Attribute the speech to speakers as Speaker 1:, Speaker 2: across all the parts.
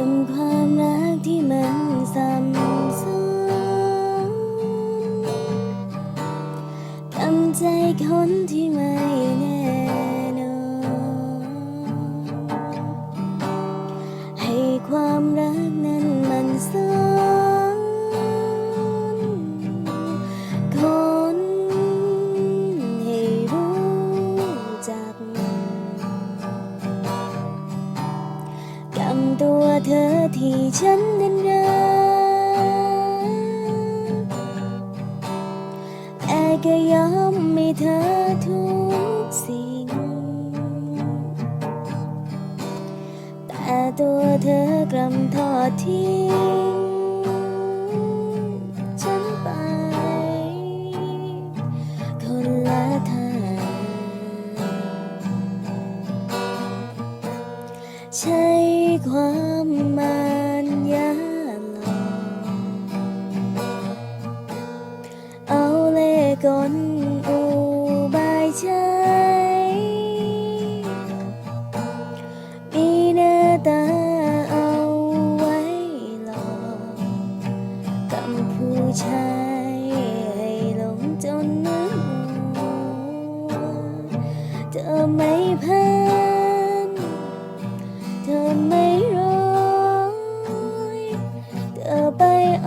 Speaker 1: ก็นความรักที่มันซ้ำซ้อนทำใจคนที่ไม่แน่นอน ให้ความรักนั้นมันซ้อน ตัวเธอที่ฉันนั้นรักแต่ก็ยอมให้เธอทุกสิ่ง แต่ตัวเธอกลับทอดทิ้งฉันไป คนละทาง ใช้ ความมันยาหลอกเอาเล่ห์กลอุบายใจมีหน้าตาเอาไว้หลอกกับผู้ชา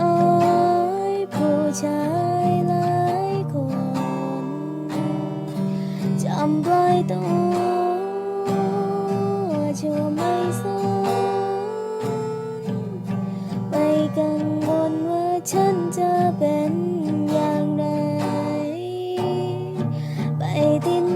Speaker 1: อไปอ้ยผู้ชายหลายคนจำปล่อยตัวชั่วไม่สนไม่กังวลว่าฉันจะเป็นอย่างไร ไปติน